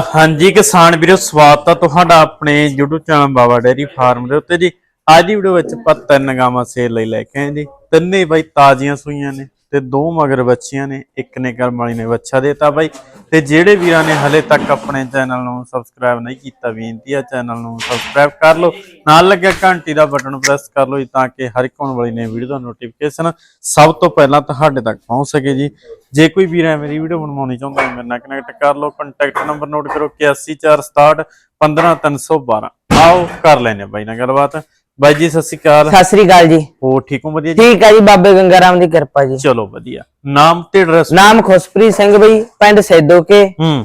ਹਾਂਜੀ ਕਿਸਾਨ ਵੀਰੋ, ਸਵਾਗਤ ਹੈ ਤੁਹਾਡਾ ਆਪਣੇ YouTube channel Baba Dairy Farm ਦੇ ਉੱਤੇ ਜੀ। ਅੱਜ ਦੀ ਵੀਡੀਓ ਵਿੱਚ ਆਪਾਂ ਤਿੰਨ ਗਾਵਾਂ ਸੇਲ ਲਈ ਲੈ ਕੇ ਆਏ ਜੀ। ਤਿੰਨੇ ਬਾਈ ਤਾਜ਼ੀਆਂ ਸੂਈਆਂ ਨੇ। ਤੇ ਦੋ ਮਗਰ ਬੱਚੀਆਂ ਨੇ, ਇੱਕ ਨੇ ਕਰਮ ਵਾਲੀ ਨੇ ਬੱਚਾ ਦੇਤਾ ਬਾਈ। ਤੇ ਜਿਹੜੇ ਵੀਰਾਂ ਨੇ ਹਲੇ ਤੱਕ ਆਪਣੇ ਚੈਨਲ ਨੂੰ ਸਬਸਕ੍ਰਾਈਬ ਨਹੀਂ ਕੀਤਾ, ਬੇਨਤੀ ਹੈ ਚੈਨਲ ਨੂੰ ਸਬਸਕ੍ਰਾਈਬ ਕਰ ਲਓ। ਨਾਲ ਲੱਗਿਆ ਘੰਟੀ ਦਾ ਬਟਨ ਪ੍ਰੈਸ ਕਰ ਲਓ ਤਾਂ ਕਿ ਹਰ ਇੱਕ ਆਉਣ ਵਾਲੀ ਨਵੀਂ ਵੀਡੀਓ ਦਾ ਨੋਟੀਫਿਕੇਸ਼ਨ ਸਭ ਤੋਂ ਪਹਿਲਾਂ ਤੁਹਾਡੇ ਤੱਕ ਪਹੁੰਚ ਸਕੇ ਜੀ। ਜੇ ਕੋਈ ਵੀਰ ਹੈ ਮੇਰੀ ਵੀਡੀਓ ਬਣਵਾਉਣੀ ਚਾਹੁੰਦਾ ਮੇਰੇ ਨਾਲ ਕਨੈਕਟ ਕਰ ਲਓ। ਕੰਟੈਕਟ ਨੰਬਰ ਨੋਟ ਕਰੋ 8146 15312 ਆਓ, ਕਰ ਲੈਨੇ ਬਾਈ ਨਾਲ ਗੱਲਬਾਤ। ਬਾਈ ਜੀ ਸਤਿ ਸ਼੍ਰੀ ਅਕਾਲ। ਸਤਿ ਸ੍ਰੀ ਅਕਾਲ ਜੀ। ਹੋ ਠੀਕ ਹੋ? ਵਧੀਆ ਜੀ? ਠੀਕ ਹੈ ਜੀ ਬਾਬੇ ਗੰਗਾ ਰਾਮ ਦੀ ਕਿਰਪਾ ਜੀ। ਚਲੋ ਵਧੀਆ। ਨਾਮ ਤੇ ਐਡਰੈਸ ਨਾਮ ਖੁਸ਼ਪ੍ਰੀਤ ਸਿੰਘ ਬਈ ਪਿੰਡ ਸੈਦੋਕੇ। ਹੂੰ।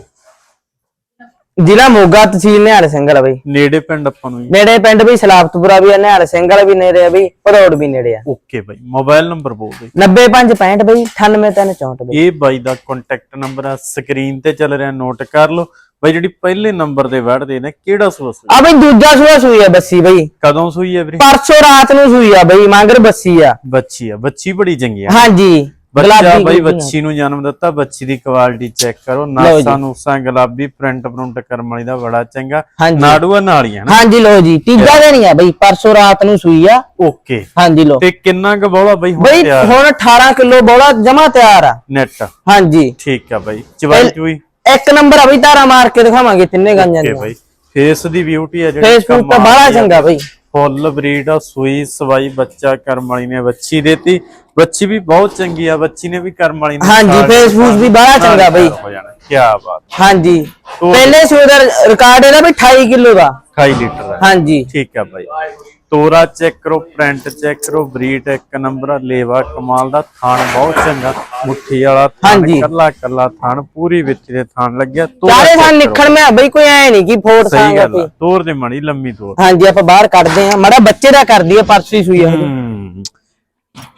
ਜ਼ਿਲ੍ਹਾ ਮੋਗਾ ਤਹਿਸੀਲ ਨਿਹਾਲ ਸਿੰਘ ਵਾਲਾ ਬਈ। ਨੇੜੇ ਪਿੰਡ ਆਪਾਂ ਨੂੰ ਜੀ। ਨੇੜੇ ਪਿੰਡ ਬਈ ਸਲਾਬਤਪੁਰਾ ਵੀ ਆ ਨਿਹਾਲ ਸਿੰਘ ਵਾਲਾ ਵੀ ਨੇੜੇ ਆ ਬਈ ਭਦੌੜ ਵੀ ਨੇੜੇ ਆ। ਓਕੇ ਬਾਈ ਮੋਬਾਈਲ ਨੰਬਰ ਬੋਲ ਦੇ 90565 ਬਈ 98364 ਬਈ। ਇਹ ਬਾਈ ਦਾ ਕੰਟੈਕਟ ਨੰਬਰ ਆ ਸਕਰੀਨ ਤੇ ਚੱਲ ਰਿਹਾ ਨੋਟ ਕਰ ਲਓ। ਬਾਈ ਜਿਹੜੀ ਪਹਿਲੇ ਨੰਬਰ ਤੇ ਵੜਦੇ ਨੇ ਕਿਹੜਾ ਸੂਆ ਸੂਈ? ਆ ਬਈ ਦੂਜਾ ਸੂਆ ਸੂਈ ਆ ਬੱਸੀ ਬਈ। ਕਦੋਂ ਸੂਈ ਹੈ ਵੀਰੇ? ਪਰਸੋਂ ਰਾਤ ਨੂੰ ਸੂਈ ਆ ਬਈ ਮੰਗਰ ਬੱਸੀ ਆ। ਬੱਚੀ ਆ ਬੱਚੀ ਬੜੀ ਚੰਗੀ ਆ। ਹਾਂਜੀ ਬੱਚਾ ਗੁਲਾਬੀ ਬਾਈ ਬੱਚੀ ਨੂੰ ਜਨਮ ਦਿੱਤਾ ਬੱਚੀ ਦੀ ਕੁਆਲਿਟੀ ਚੈੱਕ ਕਰੋ। ਨਾਸਾ। ਨੂਸਾ ਗੁਲਾਬੀ ਪ੍ਰਿੰਟ ਪ੍ਰਿੰਟ ਕਰਮ ਵਾਲੀ ਦਾ ਬੜਾ ਚੰਗਾ। ਨਾੜੂਆ ਨਾਲੀਆਂ ਨਾ। ਹਾਂਜੀ ਲੋ ਜੀ ਤੀਜਾ ਦਿਨ ਆ ਬਈ ਪਰਸੋਂ ਰਾਤ ਨੂੰ ਸੂਈ ਆ। ਓਕੇ। ਹਾਂਜੀ ਲੋ ਤੇ ਕਿੰਨਾ ਕੁ ਬੋਲਾ ਬਾਈ ਹੁਣ ਬਈ ਤਿਆਰ? ਹੁਣ 18 ਕਿਲੋ ਬੋਲਾ ਜਮਾ ਤਿਆਰ ਆ। ਨੈਟ। ਹਾਂਜੀ। ਠੀਕ ਆ ਬਾਈ। ਚਵਾਈ ਚੁਈ ਇੱਕ ਨੰਬਰ ਆ ਬਈ ਤਾਰਾ ਮਾਰ ਕੇ ਦਿਖਾਵਾਂਗੇ ਤਿੰਨੇ ਗਾਂਜਾਂ ਓਕੇ ਬਾਈ ਫੇਸ ਦੀ ਬਿਊਟੀ ਆ ਜਿਹੜੀ ਫੇਸਬੁੱਕ ਤਾਂ ਬੜਾ ਚੰਗਾ ਬਈ। ਫੁੱਲ ਬਰੀਡ ਆ ਸੂਈ ਸਵਾਈ ਬੱਚਾ ਕਰਮ ਵਾਲੀ ਨੇ ਬੱਚੀ ਦੇਤੀ। ਬੱਚੀ ਵੀ ਬਹੁਤ ਚੰਗੀ ਆ ਬੱਚੀ ਨੇ ਵੀ ਕਰਮ ਵਾਲੀ ਨੇ ਹਾਂਜੀ ਨਾਲ- ਫੇਸਬੁੱਕ ਵੀ ਬੜਾ ਚੰਗਾ ਬਈ। ਹੋ ਜਾਣਾ। ਕੀ ਬਾਤ। ਹਾਂਜੀ। ਪਹਿਲੇ ਸੂਏ ਦਾ ਰਿਕਾਰਡ ਇਹਦਾ ਵੀ 28 ਕਿਲੋ ਦਾ। 28 ਲੀਟਰ ਦਾ। ਹਾਂਜੀ। ਠੀਕ ਆ ਬਾਈ। ਤੋਰਾ ਚੈੱਕ ਕਰੋ ਪ੍ਰਿੰਟ ਚੈੱਕ ਕਰੋ ਬਰੀਡ ਇੱਕ ਨੰਬਰ ਆ ਲੇਵਾ ਕਮਾਲ ਦਾ ਥਾਣ ਬਹੁਤ ਚੰਗਾ ਮੁੱਠੀ ਵਾਲਾ ਥਾਣ ਹਾਂਜੀ। ਕੱਲਾ ਕੱਲਾ ਥਾਣ ਪੂਰੀ ਵਿੱਥੀ ਦੇ ਥਾਣ ਲੱਗਿਆ ਤੋਰਾ ਚਾਰੇ check ਥਾਂ ਕਰੋ। ਨਿਖਣ ਮੈਂ ਬਈ ਕੋਈ ਐ ਨਹੀਂ ਕਿ ਸਹੀ ਸਾਂਗਾ ਗੱਲ ਆ ਤੋਰ ਦੇ ਮਣੀ ਲੰਮੀ ਤੋਰ। ਹਾਂਜੀ ਆਪਾਂ ਬਾਹਰ ਕੱਢਦੇ ਆ ਮੜਾ ਬੱਚੇ ਦਾ ਕਰਦੀ ਆ ਪਰਸੀ ਸੂਈ ਆ।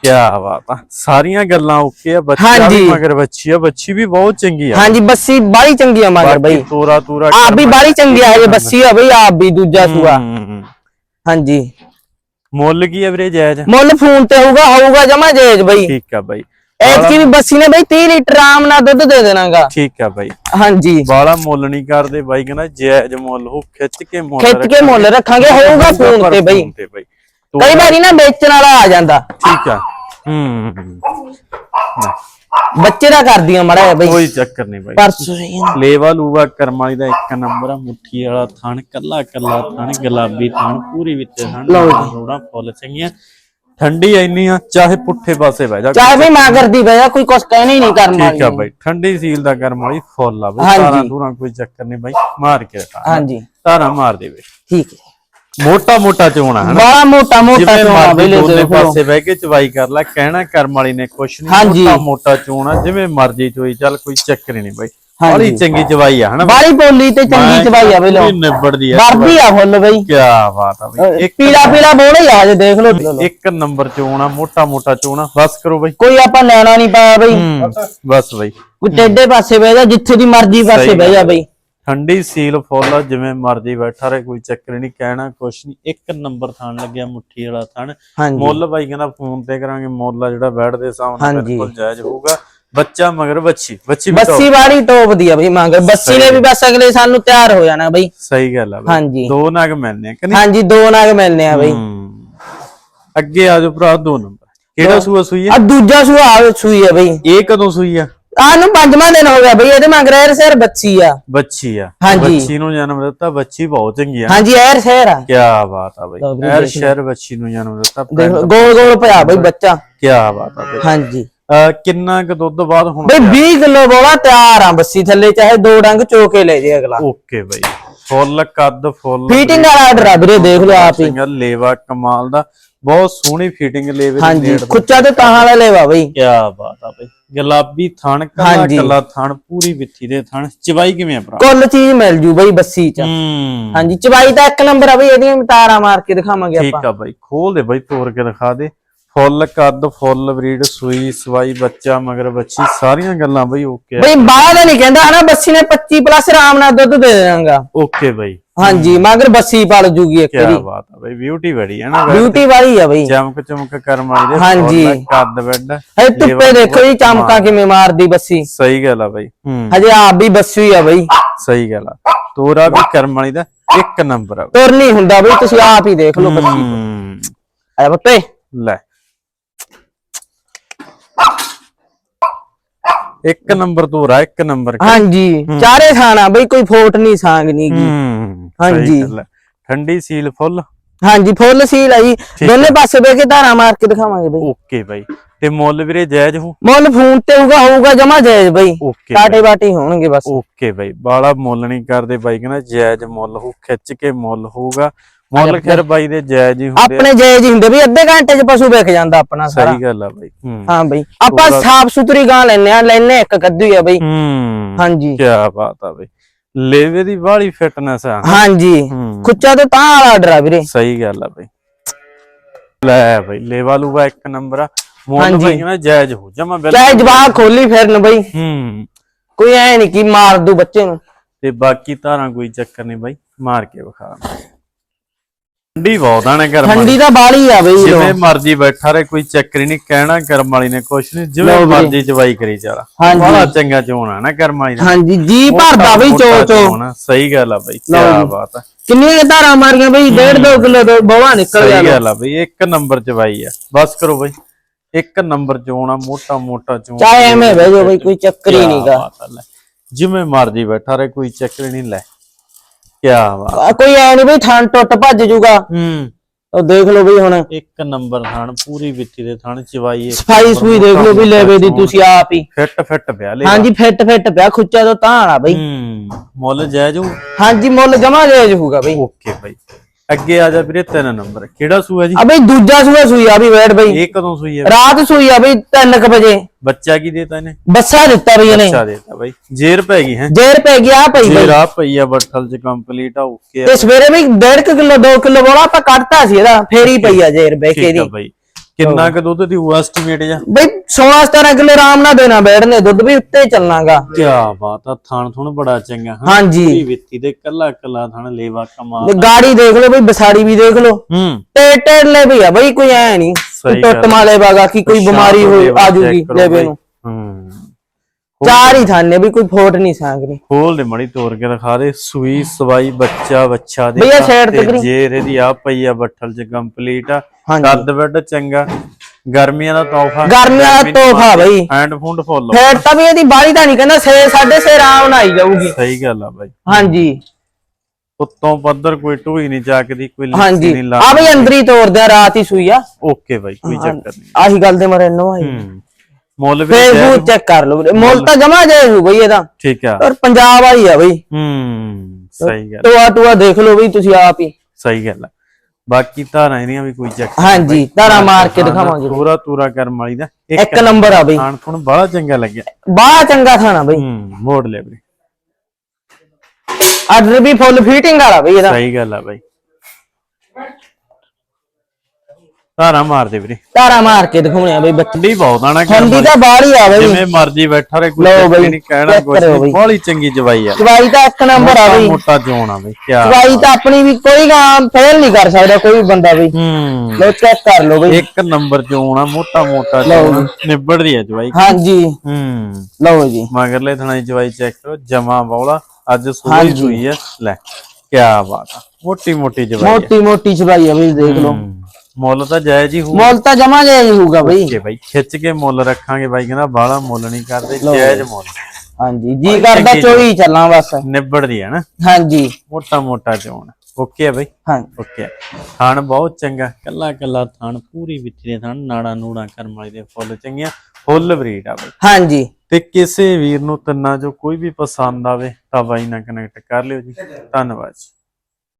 ਕੀ ਬਾਤ ਆ। ਸਾਰੀਆਂ ਗੱਲਾਂ ਓਕੇ ਆ ਬੱਚਾ ਵੀ ਹਾਂਜੀ। ਮਗਰ ਬੱਚੀ ਆ ਬੱਚੀ ਵੀ ਬਹੁਤ ਚੰਗੀ ਆ। ਹਾਂਜੀ ਬੱਸੀ ਬਾਲੀ ਚੰਗੀ ਆ ਮਗਰ ਬਈ। ਤੋਰਾ ਤੋਰਾ ਆਪ ਵੀ ਬਾਲੀ ਚੰਗੀ ਆ ਇਹ ਬੱਸੀ ਆ ਬਈ ਆਪ ਵੀ ਦੂਜਾ ਸੂਆ। ਹੂੰ। ਹਾਂਜੀ। ਮੁੱਲ ਕੀ ਐਵਰੇਜ ਜਾਇਜ਼? ਮੁੱਲ ਫੋਨ ਤੇ ਹੋਊਗਾ ਹੋਊਗਾ ਜਮਾ ਜੇਜ ਬਈ। ਠੀਕ ਆ ਬਾਈ। ਐਤਕੀ ਵੀ ਬੱਸੀ ਨੇ ਬਈ 30 ਲੀਟਰ ਆਰਾਮ ਨਾਲ ਦੁੱਧ ਦੇ ਦੇਣਾਗਾ। ਠੀਕ ਆ ਬਾਈ। ਹਾਂਜੀ। ਬਾਲਾ ਮੁੱਲ ਨਹੀਂ ਕਰਦੇ ਬਾਈ ਕਹਿੰਦਾ ਜਾਇਜ਼ ਮੁੱਲ ਹੋ ਖਿੱਚ ਕੇ ਮੁੱਲ ਖਿੱਚ ਕੇ ਮੁੱਲ ਰੱਖਾਂਗੇ ਹੋਊਗਾ ਫੋਨ ਪਰ ਤੇ ਬਈ। ਫੋਨ ਤੇ ਬਾਈ। ਕਈ ਵਾਰੀ ਨਾ ਵੇਚਣ ਵਾਲਾ ਆ ਜਾਂਦਾ। ਠੀਕ ਆ। ਹੂੰ। ਬੱਚੇ ਦਾ ਕਰਦੀਆਂ ਮੜਾ ਬਈ। ਕੋਈ ਚੱਕਰ ਨਹੀਂ ਬਾਈ। ਪਰਸੋਂ ਹੀ ਆ। ਲੇਵਾ ਲੂਵਾ ਕਰਮ ਵਾਲੀ ਦਾ ਇੱਕ ਨੰਬਰ ਆ ਮੁੱਠੀ ਵਾਲਾ ਥਣ ਕੱਲਾ ਕੱਲਾ ਥਣ ਗੁਲਾਬੀ ਥਣ ਪੂਰੀ ਵਿੱਚ ਥਣ ਰੋੜਾ ਫੁੱਲ ਚੰਗੀਆਂ। ਠੰਡੀ ਐਨੀ ਆ ਚਾਹੇ ਪੁੱਠੇ ਪਾਸੇ ਬਹਿ ਜਾ। ਚਾਹੇ ਵੀ ਮਾਂ ਕਰਦੀ ਬਈ ਕੋਈ ਕੁਛ ਕਹਿਣਾ ਹੀ ਨਹੀਂ ਕਰਨ ਠੀਕ ਆ ਵਾਲੀ। ਬਾਈ ਠੰਡੀ ਸੀਲ ਦਾ ਕਰਮ ਵਾਲੀ ਫੁੱਲ ਆ ਬਾਈ। ਹਾਂਜੀ। ਤਾਰਾਂ ਤੂਰਾਂ ਕੋਈ ਚੱਕਰ ਨਹੀਂ ਬਾਈ ਮਾਰ ਕੇ ਹਾਂਜੀ। ਤਾਰਾਂ ਮਾਰ ਦੇਵੇ ਠੀਕ ਹੈ। ਮੋਟਾ ਮੋਟਾ ਚੋਣਾ ਹੈ ਬੜਾ ਮੋਟਾ ਮੋਟਾ ਚੋਣਾ ਬਈ ਦੋਨੇ ਪਾਸੇ ਬਹਿ ਕੇ ਚਵਾਈ ਕਰ ਲੈ ਕਹਿਣਾ ਕਰਮ ਵਾਲੀ ਨੇ ਕੁਛ ਨਹੀਂ। ਮੋਟਾ ਮੋਟਾ ਚੋਣਾ ਜਿਵੇਂ ਮਰਜ਼ੀ ਚੋਈ ਚੱਲ ਕੋਈ ਚੱਕਰ ਹੀ ਨਹੀਂ ਬਾਈ। ਬੜੀ ਚੰਗੀ ਚਵਾਈ ਆ ਹਨਾ ਬਾਲੀ ਪੋਲੀ ਤੇ ਚੰਗੀ ਚਵਾਈ ਆ ਬਈ ਲੋ ਨਿਬੜਦੀ ਆ ਵਰਦੀ ਆ ਫੁੱਲ ਬਈ। ਕੀ ਬਾਤ ਆ ਬਈ। ਇੱਕ ਪੀਲਾ ਪੀਲਾ ਬੋਲੇ ਆ ਜੇ ਦੇਖ ਲੋ ਇੱਕ ਨੰਬਰ ਚੋਣਾ ਮੋਟਾ ਮੋਟਾ ਚੋਣਾ ਬਸ ਕਰੋ ਬਾਈ। ਕੋਈ ਆਪਾਂ ਲੈਣਾ ਨਹੀਂ ਪਾਇਆ ਬਈ। ਹੂੰ, ਬਸ ਬਾਈ। ਕੋਈ ਟੇਡੇ ਪਾਸੇ ਬਹਿ ਜਾ ਜਿੱਥੇ ਦੀ ਮਰਜ਼ੀ ਪਾਸੇ ਬਹਿ ਜਾ ਬਈ। ਠੰਡੀ ਸੀਲ ਫੁੱਲ ਜਿਵੇਂ ਮਰਜ਼ੀ ਬੈਠਾ ਰਹੇ ਕੋਈ ਚੱਕਰ ਨਹੀਂ ਕਹਿਣਾ ਕੁਛ ਨਹੀਂ। ਇੱਕ ਨੰਬਰ ਥਾਣ ਲੱਗਿਆ ਮੁੱਠੀ ਵਾਲਾ ਥਾਣ। ਮੁੱਲ ਬਾਈ ਕਹਿੰਦਾ ਫੋਨ ਤੇ ਕਰਾਂਗੇ ਮੁੱਲ ਆ ਜਿਹੜਾ ਬੈਠ ਦੇ ਸਾਹਮਣੇ। ਬਿਲਕੁਲ ਜਾਇਜ਼ ਹੋਊਗਾ। ਬੱਚਾ ਮਗਰ ਬੱਚੀ ਬੱਚੀ। ਬੱਸੀ ਵਾਲੀ ਟੋਪ ਦੀ ਆ ਬਈ ਮੰਗ ਬੱਸੀ ਨੇ ਵੀ ਬਸ ਅਗਲੇ ਸਾਨੂੰ ਤਿਆਰ ਹੋ ਜਾਣਾ ਬਈ। ਸਹੀ ਗੱਲ ਆ ਬਾਈ। ਹਾਂਜੀ। ਦੋ ਨਗ ਮਿਲਨੇ ਆ ਕਿ ਨਹੀਂ? ਹਾਂਜੀ ਦੋ ਨਾਗ ਮਿਲਨੇ ਆ ਬਈ। ਅੱਗੇ ਆ ਜਾਓ ਭਰਾ ਦੋ ਨੰਬਰ। ਕਿਹੜਾ ਸੂਆ ਸੂਈ ਆ? ਦੂਜਾ ਸੁਹਾਗ ਸੂਈ ਆ ਬਈ। ਇਹ ਕਦੋਂ ਸੂਈ ਆ? ਆ ਨੂੰ ਪੰਜਵਾਂ ਦਿਨ ਹੋ ਗਿਆ ਬਈ ਇਹਦੇ ਮੰਗ ਰਿਹਾ ਸਿਰ ਬੱਚੀ ਆ। ਬੱਚੀ ਆ। ਹਾਂਜੀ। ਬੱਚੀ ਨੂੰ ਜਨਮ ਦਿੱਤਾ ਬੱਚੀ ਬਹੁਤ ਚੰਗੀ ਆ। ਹਾਂਜੀ ਐਰ ਸ਼ਹਿਰ ਆ। ਕੀ ਬਾਤ ਆ ਬਾਈ। ਲਓ ਵੀਰੇ ਐਰ ਸ਼ਹਿਰ ਬੱਚੀ ਨੂੰ ਜਨਮ ਦਿੱਤਾ ਦੇਖ ਲਓ, ਗੋਲ ਗੋਲ ਪਿਆ ਬਈ ਬੱਚਾ। ਕੀ ਬਾਤ ਆ ਬਾਈ। ਹਾਂਜੀ। ਅਹ ਕਿੰਨਾ ਕੁ ਦੁੱਧ ਬਾਅਦ ਹੁਣ ਬਈ 20 ਕਿਲੋ ਬੋਲਾ ਤਿਆਰ ਆ ਬੱਸੀ ਥੱਲੇ ਚਾਹੇ ਦੋ ਡੰਗ ਚੋਕੇ ਲੈ ਜੇ ਅਗਲਾ। ਓਕੇ ਬਾਈ। ਫੁੱਲ ਕੱਦ ਫੁੱਲ ਫੀਟਿੰਗ ਵਾਲਾ ਆਰਡਰ ਆ ਵੀਰੇ ਦੇਖ ਲਓ ਆਪ ਹੀ। ਚੰਗਾ ਲੇਵਾ ਕਮਾਲ ਦਾ। ਬਹੁਤ ਸੋਹਣੀ ਫਿਟਿੰਗ ਲੇਵੇ ਦੀ ਹਾਂਜੀ ਖੁੱਚਾ ਤੇ ਤਾਂ ਵਾਲਾ ਲੈਵਾ ਬਈ। ਕੀ ਬਾਤ ਆ ਬਾਈ। ਗੁਲਾਬੀ ਥਣ ਕੱਲਾ। ਕੱਲਾ ਥਣ ਪੂਰੀ ਵਿੱਥੀ ਦੇ ਥਣ। ਚਵਾਈ ਕਿਵੇਂ ਆ ਭਰਾ? ਕੁੱਲ ਚੀਜ਼ ਮਿਲ ਜੂ ਬਈ ਬੱਸੀ ਚ। ਹਾਂਜੀ ਚਵਾਈ ਤਾਂ ਇੱਕ ਨੰਬਰ ਆ ਬਈ ਇਹਦੀਆਂ ਤਾਰਾਂ ਮਾਰ ਕੇ ਦਿਖਾਵਾਂਗੇ ਠੀਕ ਆਪਾਂ। ਆ ਬਾਈ ਖੋਲ ਦੇ ਬਾਈ ਤੋੜ ਕੇ ਦਿਖਾ ਦੇ। ਫੁੱਲ ਕੱਦ ਫੁੱਲ ਬਰੀਡ ਸੂਈ ਸਵਾਈ ਬੱਚਾ ਮਗਰ ਬੱਚੀ ਸਾਰੀਆਂ ਗੱਲਾਂ ਬਈ ਓਕੇ ਆ। ਬਈ ਬਾਹਰ ਦਾ ਨਹੀਂ ਕਹਿੰਦਾ ਹਨਾ ਬੱਸੀ ਨੇ 25 ਪਲੱਸ ਆਰਾਮ ਨਾਲ ਦੁੱਧ ਦੇ ਦੇਣਾਗਾ। ਓਕੇ ਬਈ। ਹਾਂਜੀ ਮਗਰ ਬੱਸੀ ਪਲ ਜੂਗੀ ਇੱਕ ਕੀ ਵਾਰੀ। ਬਾਤ ਆ ਬਈ ਬਿਊਟੀ ਬੜੀ ਹੈ ਨਾ ਬਿਊਟੀ ਵਾਲੀ ਆ ਬਈ। ਚਮਕ ਚਮਕ ਕਰਮ ਵਾਲੀ ਦੇ ਹਾਂਜੀ। ਫੁੱਲ ਕੱਦ ਬੈੱਡ। ਹੇ ਧੁੱਪੇ ਦੇਖੋ ਜੀ ਚਮਕਾ ਕਿਵੇਂ ਮਾਰਦੀ ਬੱਸੀ। ਸਹੀ ਗੱਲ ਆ ਬਈ। ਹੂੰ। ਹਜੇ ਆਪ ਵੀ ਬੱਸੀ ਆ ਬਈ। ਸਹੀ ਗੱਲ ਆ। ਤੋਰਾ ਵੀ ਕਰਮ ਵਾਲੀ ਦਾ ਇੱਕ ਨੰਬਰ ਆ ਬਈ। ਤੁਰ ਨਹੀਂ ਹੁੰਦਾ ਬਈ ਤੁਸੀਂ ਆਪ ਹੀ ਦੇਖ ਲਓ ਬੱਸੀ ਹੂੰ। ਆ ਬੱਤੇ ਲੈ। ਇੱਕ ਨੰਬਰ ਤੋਰਾ ਇੱਕ ਨੰਬਰ ਹਾਂਜੀ ਚਾਰੇ ਥਾਣਾ ਬਈ ਕੋਈ ਫੋਟ ਨਹੀਂ ਸਾਂਗ ਨਹੀਂ ਗੀ। ਹੂੰ ਹਾਂਜੀ। ਠੰਡੀ ਸੀਲ ਫੁੱਲ। ਹਾਂਜੀ ਫੁੱਲ ਸੀਲ ਆ ਜੀ। ਦੋਨੇ ਪਾਸੇ ਬਹਿ ਕੇ ਧਾਰਾ ਮਾਰ ਕੇ ਦਿਖਾਵਾਂਗੇ ਬਈ। ਓਕੇ ਬਾਈ। ਤੇ ਮੁੱਲ ਵੀਰੇ ਜਾਇਜ਼ ਹੋ? ਮੁੱਲ ਫੋਨ ਤੇ ਹੋਊਗਾ ਹੋਊਗਾ ਜਮਾ ਜਾਇਜ਼ ਬਈ। ਓਕੇ ਕਾਟੇ ਬਾਟੀ ਹੋਣਗੇ ਬਸ। ਓਕੇ ਬਾਈ। ਬਾਲਾ ਮੁੱਲ ਨਹੀਂ ਕਰਦੇ ਬਾਈ ਕਹਿੰਦਾ ਜਾਇਜ਼ ਮੁੱਲ ਹੋ ਖਿੱਚ ਕੇ ਮੁੱਲ ਹੋਊਗਾ। ਮੁੱਲ ਖੈਰ ਬਾਈ ਦੇ ਜਾਇਜ਼ ਹੀ ਹੁੰਦੇ। ਆਪਣੇ ਜਾਇਜ਼ ਹੀ ਹੁੰਦੇ ਵੀ ਅੱਧੇ ਘੰਟੇ 'ਚ ਪਸ਼ੂ ਵਿਕ ਜਾਂਦਾ ਆਪਣਾ ਸਾਰਾ। ਸਹੀ ਗੱਲ ਆ ਬਾਈ ਹੂੰ। ਬਈ ਆਪਾਂ ਸਾਫ਼ ਸੁਥਰੀ ਗਾਂ ਲੈਨੇ ਆ ਲੈਨੇ ਇੱਕ ਕੱਦੂ ਹੀ ਆ ਬਈ। ਹਾਂਜੀ। ਕੀ ਬਾਤ ਆ ਬਾਈ। ਲੇਵੇ ਦੀ ਬਾਲੀ ਫਿਟਨੈਸ ਆ। ਹਾਂਜੀ। ਖੁੱਚਾ ਤੇ ਤਾਂ ਵਾਲਾ ਆਰਡਰ ਆ ਵੀਰੇ। ਸਹੀ ਗੱਲ ਆ ਬਾਈ। ਲੈ ਬਾਈ ਲੇਵਾ ਲੂਵਾ ਇੱਕ ਨੰਬਰ ਆ। ਮੁੱਲ ਹਾਂਜੀ। ਬਾਈ ਕਹਿੰਦਾ ਜਾਇਜ਼ ਹੋ ਜਮਾ ਬਿਲ ਚਾਹੇ ਜਵਾਕ ਖੋਲੀ ਫਿਰਨ ਬਈ। ਹੂੰ। ਕੋਈ ਐ ਨਹੀਂ ਕਿ ਮਾਰ ਦੂ ਬੱਚੇ ਨੂੰ। ਤੇ ਬਾਕੀ ਧਾਰਾਂ ਕੋਈ ਚੱਕਰ ਨਹੀਂ ਬਾਈ ਮਾਰ ਕੇ ਵਿਖਾ। ਠੰਡੀ ਬਹੁਤ ਆਣੇ ਕਰਮ ਵਾਲੀ। ਠੰਡੀ ਤਾਂ ਬਾਲੀ ਆ ਬਈ ਜਿਵੇਂ ਮਰਜ਼ੀ ਬੈਠਾ ਰਹੇ ਕੋਈ ਚੱਕਰ ਨਹੀਂ ਕਹਿਣਾ ਕਰਮ ਵਾਲੀ ਨੇ ਕੁਛ ਨਹੀਂ ਜਿਵੇਂ। ਮਰਜ਼ੀ ਚਵਾਈ ਕਰੀ ਹਾਂਜੀ। ਬੜਾ ਚੰਗਾ ਚੋਣਾ ਨਾ ਕਰਮ ਵਾਲੀ ਦਾ। ਹਾਂਜੀ ਜੀ ਭਰਦਾ ਬਈ ਚੋ ਚੋ ਆ, ਸਹੀ ਗੱਲ ਆ ਬਾਈ ਕੀ। ਬਾਤ ਆ। ਕਿੰਨੀਆਂ ਧਾਰਾਂ ਮਾਰੀਆਂ ਬਈ? 1.5 2 ਕਿਲੋ ਤੋਂ ਬਵਾ ਨਿਕਲ ਗਿਆ। ਸਹੀ ਗੱਲ ਆ ਬਈ ਇੱਕ ਨੰਬਰ ਚਵਾਈ ਆ। ਬਸ ਕਰੋ ਬਈ ਇੱਕ ਨੰਬਰ ਚੋਣਾ ਮੋਟਾ ਮੋਟਾ ਚੋਣ। ਚਾਹੇ ਐਵੇਂ ਬਈ ਕੋਈ ਚੱਕਰ ਹੀ ਨਹੀਂਗਾ ਆ। ਜਿਵੇਂ ਮਰਜ਼ੀ ਬੈਠਾ ਰਹੇ ਕੋਈ ਚੱਕਰ ਨਹੀਂ ਲੈ। ਕੀ ਬਾਤ ਕੋਈ ਐ ਨਹੀਂ ਬਈ ਥਣ ਟੁੱਟ ਭੱਜ ਜੂਗਾ। ਹੂੰ। ਉਹ ਦੇਖ ਲਓ ਬਈ ਹੁਣ। ਇੱਕ ਨੰਬਰ ਥਾਣ ਪੂਰੀ ਵਿੱਤੀ ਦੇ ਥਾਣ ਚਵਾਈ ਇੱਕ ਸਫ਼ਾਈ ਸੂਈ ਦੇਖ ਲਓ ਵੀ ਲੈਵੇ ਦੀ ਤੁਸੀਂ ਆਪ ਹੀ। ਫਿੱਟ ਫਿੱਟ ਪਿਆ ਲੈ ਹਾਂਜੀ ਫਿੱਟ ਫਿੱਟ ਪਿਆ ਖੁੱਚਾ ਤੋਂ ਤਾਂ ਆਣਾ ਬਈ। ਹੂੰ ਮੁੱਲ ਜਾਇਜ਼ ਹੋਊ? ਹਾਂਜੀ ਮੁੱਲ ਜਮਾ ਜਾਇਜ਼ ਹੋਊਗਾ ਬਈ। ਓਕੇ ਬਾਈ। ਅੱਗੇ ਆ ਜਾ ਵੀਰੇ ਤਿੰਨ ਨੰਬਰ। ਕਿਹੜਾ ਸੂਆ ਜੀ? ਆ ਬਈ ਦੂਜਾ ਸੂਆ ਸੂਈ ਆ ਵੀ ਵੇੜ ਬਈ। ਇਹ ਕਦੋਂ ਸੂਈ ਹੈ ਰਾਤ ਸੂਈ ਆ ਬਈ 3 ਵਜੇ। ਬੱਚਾ ਕੀ ਦੇਤਾ ਇਹਨੇ? ਬੱਸਾ ਦਿੱਤਾ ਬਈ ਇਹਨੇ। ਬੱਚਾ ਦੇਤਾ ਬਾਈ। ਜੇਰ ਪੈ ਗਈ ਹੈ। ਜੇਰ ਪੈ ਗਿਆ ਪਈ ਬਈ। ਜੇਰ ਆ ਪਈ ਆ ਬੱਠਲ ਚ ਕੰਪਲੀਟ ਆ ਓਕੇ ਆ ਤੇ ਸਵੇਰੇ ਵੀ 1.5 ਕਿਲੋ 2 ਕਿਲੋ ਬੋਲਾ ਆਪਾਂ ਕੱਢਤਾ ਸੀ ਇਹਦਾ। ਫੇਰ ਹੀ ਪਈ ਆ ਜੇਰ ਬੈ ਕੇ ਠੀਕ ਆ ਬਾਈ। ਕਿੰਨਾ ਕੁ ਦੁੱਧ ਦੀ ਐਸਟੀਮੇਟ ਜਾ ਬਈ 16 17 ਕਿਲੋ ਆਰਾਮ ਨਾਲ ਦੇਣਾ ਬੈਠਨੇ ਦੁੱਧ ਵੀ ਉੱਤੇ ਚੱਲਣਾਗਾ ਕੀ ਬਾਤ ਆ ਥਾਣ ਥੁਣ ਬੜਾ ਚੰਗਾ ਹਾਂ ਹਾਂਜੀ। ਵਿੱਤੀ ਦੇ ਕੱਲਾ ਕੱਲਾ ਥਾਣ ਲੇਵਾ ਕਮਾ ਤੇ ਗਾੜੀ ਦੇਖ ਲਓ ਬਈ ਬਸਾੜੀ ਵੀ ਦੇਖ ਲਓ। ਹੂੰ। ਟੇੜ ਟੇੜ ਲੈ ਬਈ ਆ ਬਈ ਕੋਈ ਐ ਨਹੀਂ ਟੁੱਟ। ਮਾਲੇ ਬਾਗਾ ਕਿ ਕੋਈ ਬਿਮਾਰੀ ਹੋ ਲੇਵਾ ਆ check ਜੂਗੀ ਕਰੋ ਲੈਵੇ। ਨੂੰ। ਹੂੰ। ਚਾਰ ਹੀ ਥਾਨੇ ਵੀ ਕੋਈ ਫੋਟ ਨਹੀਂ ਸਾਂਗਣੀ ਖੋਲ ਦੇ ਮੜੀ ਤੋੜ ਕੇ ਦਿਖਾ ਦੇ। ਸੂਈ ਸਵਾਈ ਬੱਚਾ ਬੱਚਾ ਦੇ ਆਹ side ਤੇ ਕਰੀ। ਜੇਰ ਇਹਦੀ ਆ ਪਈ ਆ ਬੱਠਲ ਚ ਕੰਪਲੀਟ ਆ। ਕੱਦ ਵੱਡ ਚੰਗਾ। ਗਰਮੀਆਂ ਦਾ ਤੋਹਫਾ। ਗਰਮੀਆਂ ਦਾ ਤੋਹਫਾ ਬਈ। ਹੈਂਡ ਫੁੰਡ ਫੁੱਲ ਫੇਰ ਤਾਂ ਵੀ ਇਹਦੀ ਬਾੜੀ ਤਾਂ ਨਹੀਂ ਕਹਿੰਦਾ 6 6.5 ਆਰਾਮ ਨਾਲ ਆਈ ਜਾਊਗੀ। ਸਹੀ ਗੱਲ ਆ ਬਾਈ। ਹਾਂਜੀ। ਉੱਤੋਂ ਪੱਧਰ ਕੋਈ ਟੂਈ ਨਹੀਂ ਚੱਕਦੀ ਕੋਈ ਲਿਖੀ ਨਹੀਂ ਲਾ ਆ ਬਈ ਅੰਦਰ ਤੋੜਦੇ ਆ ਰਾਤ ਹੀ ਸੂਈ ਆ। ਓਕੇ ਬਾਈ ਕੋਈ ਚੱਕਰ ਨਹੀਂ। ਆਹੀ ਗੱਲ ਤੇ ਮਰੇ ਨੋ ਆਈ ਮੁੱਲ ਵੀ ਉਹ ਚੈੱਕ ਕਰ ਲਓ ਵੀਰੇ। ਮੁੱਲ ਤਾਂ ਜਮਾ ਜਾਇਜ਼ ਹੋ ਬਈ ਇਹਦਾ। ਠੀਕ ਆ। ਔਰ ਪੰਜਾਬ ਵਾਲੀ ਆ ਬਈ। ਹੂੰ ਸਹੀ ਗੱਲ। ਟੋਆ ਟੋਆ ਦੇਖ ਲਓ ਬਈ ਤੁਸੀਂ ਆਪ ਹੀ। ਸਹੀ ਗੱਲ ਆ। ਬਾਕੀ ਧਾਰਾਂ ਇਹਦੀਆਂ ਵੀ ਕੋਈ ਚੱਕਰ ਹਾਂਜੀ ਧਾਰਾ ਮਾਰ ਕੇ ਦਿਖਾਵਾਂਗੇ। ਪੂਰਾ ਤੂਰਾ ਕਰਮ ਵਾਲੀ ਦਾ ਇੱਕ ਨੰਬਰ ਆ ਬਈ। ਖਾਣ ਖੁਣ ਬੜਾ ਚੰਗਾ ਲੱਗਿਆ। ਬਾਹਲਾ ਚੰਗਾ ਖਾਣਾ ਬਈ। ਹੂੰ ਮੋੜ ਲੈ ਵੀਰੇ ਆਰਡਰ ਵੀ ਫੁੱਲ ਫਿਟਿੰਗ ਵਾਲਾ ਬਈ ਇਹਦਾ। ਸਹੀ ਗੱਲ ਆ ਬਾਈ। ਧਾਰਾ ਮਾਰ ਦੇ ਵੀਰੇ। ਧਾਰਾ ਮਾਰ ਕੇ ਦਿਖਾਉਣੇ ਆ ਬਈ ਬੱਚੇ। ਠੰਡੀ ਬਹੁਤ ਆਣਾ ਠੰਡੀ ਤਾਂ ਬਾਹਲੀ ਆ ਬਈ। ਜਿਵੇਂ ਮਰਜ਼ੀ ਬੈਠਾ ਰਹੇ ਕੋਈ ਨਹੀਂ ਕਹਿਣਾ ਕੁਝ। ਬੜੀ ਚੰਗੀ ਜਵਾਈ ਆ। ਚਵਾਈ ਤਾਂ ਇੱਕ ਨੰਬਰ ਆ ਬਈ। ਮੋਟਾ ਜੋਣ ਆ ਬਈ ਕੀ ਚਵਾਈ ਤਾਂ ਆਪਣੀ ਵੀ ਕੋਈ ਗਾਂ ਫੇਲ ਨਹੀਂ ਕਰ ਸਕਦਾ ਕੋਈ ਵੀ ਬੰਦਾ ਬਈ। ਹੂੰ। ਲੋ ਚੈੱਕ ਕਰ ਲਓ ਬਈ। ਇੱਕ ਨੰਬਰ ਜੋਣ ਆ ਮੋਟਾ ਮੋਟਾ ਜੋਣ ਨਿਬੜਦੀ ਆ ਜਵਾਈ। ਹਾਂਜੀ। ਹੂੰ। ਲਓ ਜੀ। ਮਗਰਲੇ ਥਣਾਈ ਜਵਾਈ ਚੈੱਕ ਕਰੋ ਜਮਾ ਬੌਲਾ ਅੱਜ ਸੂਈ ਸੂਈ ਆ। ਲੈ ਕੀ ਬਾਤ ਆ। ਮੋਟੀ ਮੋਟੀ ਜਵਾਈ ਆ। ਮੋਟੀ ਮੋਟੀ ਚਵਾਈ ਆ ਬਈ ਦੇਖ ਲਓ। ਹੂੰ। ਮੁੱਲ ਤਾਂ ਜਾਇਜ਼ ਹੀ ਹੋਊ। ਮੁੱਲ ਤਾਂ ਜਮਾ ਜਾਇਜ਼ ਹੋਊਗਾ ਬਈ। ਕੇ ਬਾਈ ਖਿੱਚ ਕੇ ਮੁੱਲ ਰੱਖਾਂਗੇ ਬਾਈ ਕਹਿੰਦਾ ਬਾਹਲਾ ਮੁੱਲ ਨਹੀਂ ਕਰਦੇ ਜਾਇਜ਼ ਮੁੱਲ। ਹਾਂਜੀ ਜੀ ਕਰਦਾ ਚੋਈ ਚੱਲਾਂ ਬਸ। ਨਿਬੜਦੀ ਹੈ ਨਾ। ਹਾਂਜੀ। ਮੋਟਾ ਮੋਟਾ ਚੋਣ। ਓਕੇ ਆ ਬਾਈ? ਹਾਂ ਓਕੇ ਥਾਣ ਬਹੁਤ ਚੰਗਾ। ਕੱਲਾ ਕੱਲਾ ਥਾਣ ਪੂਰੀ ਵਿੱਚ ਦੇ ਥਾਣ ਨਾੜਾ ਨੂੜਾ ਕਰਮ ਵਾਲੇ ਦੇ ਫੁੱਲ ਚੰਗੀਆਂ। ਫੁੱਲ ਬਰੀਡ ਆ ਬਾਈ। ਹਾਂਜੀ। ਤੇ ਕਿਸੇ ਵੀਰ ਨੂੰ ਤਿੰਨਾਂ ਚੋਂ ਕੋਈ ਵੀ ਪਸੰਦ ਆਵੇ ਤਾਂ ਬਾਈ ਨਾਲ ਕਨੈਕਟ ਕਰ ਲਿਓ ਜੀ। ਧੰਨਵਾਦ ਜੀ।